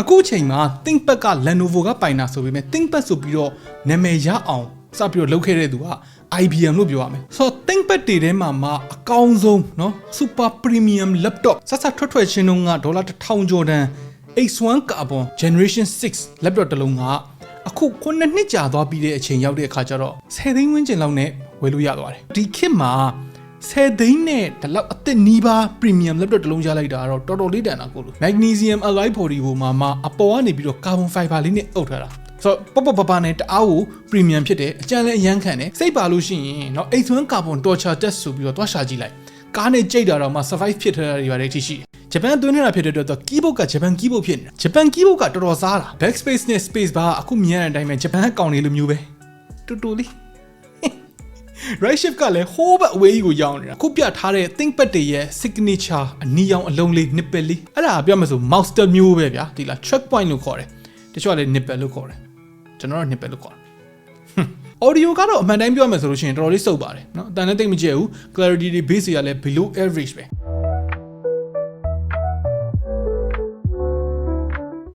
အခုချိန်မှာ ThinkPad က Lenovo ကပိုင်တာဆိုပေမဲ့ ThinkPad ဆိုပြီးတော့နာမည်ရအောင်စပြီးတော့လုပ်ခဲ့တဲ့သူက IBM လို့ပြောရမယ်ဆိုတော့ ThinkPad တွေထဲမှာမှအကောင်းဆုံးเนาะ Super Premium Laptop ဆက်ဆက်ထွက်ထွက်ချင်းတုန်းကဒေါ်လာ1000ကျော်တန် X1 Carbon Generation 6 laptop တစ်လုံးကအခုခုနှစ်နှစ်ကြာသွားပြီးတဲ့အချိန်ရောက်တဲ့အခါကျတော့10သိန်းဝန်းကျင်လောက်နဲ့ဝယ်လို့ရသွားတယ်ဒီခေတ်မှာ 10သိန်းနဲ့ဒီလောက်အသစ်နီးပါး premium laptop တစ်လုံးရလိုက်တာကတော့တော်တော်လေးတန်တာကိုလို့ magnesium alloy body ဟိုမှာမှာအပေါ်ကနေပြီးတော့ carbon fiber လေးနဲ့အုပ်ထားတာဆိုတော့ပပပပနဲ့တအားကို premium ဖြစ်တယ်အကျန်လည်းအရန်ခံတယ်စိတ်ပါလို့ရှိရင်တော့ H1 carbon torture test ဆိုပြီးတော့တွားရှာကြည့်လိုက်ကားနဲ့ကြိတ်တာတော့မှ survive ဖြစ်ထားတာတွေပါတဲ့အထိရှိဂျပန်သွင်းနေတာဖြစ်တဲ့အတွက်ကီးဘုတ်ကဂျပန်ကီးဘုတ်ဖြစ်နေတာဂျပန်ကီးဘုတ်ကတော်တော်စားတာ backspace နဲ့ space bar အခုမြင်ရတဲ့အတိုင်းပဲဂျပန်ကောင်တွေလိုမျိုးပဲတူတူလေး right shift ကလည်းဟိုးဘက်အဝေးကြီးကိုရောက်နေတာခုပြထားတဲ့ ThinkPad တွေရဲ့ signature အနီရောင်အလုံးလေး nipple လေးအဲ့ဒါပြောမှဆို mouse တစ်မျိုးပဲဗျာဒီလား track point လို့ခေါ်တယ်တချို့ကလည်း nipple လို့ခေါ်တယ်ကျွန်တော်က nipple လို့ခေါ်တယ် audio ကတော့အမှန်တိုင်းပြောမှဆိုလို့ရှိရင်တော်တော်လေးစုပ်ပါတယ်เนาะအတန်လည်းတိတ်မကျက်ဘူး clarity တွေ bass တွေကလည်း below average ပဲ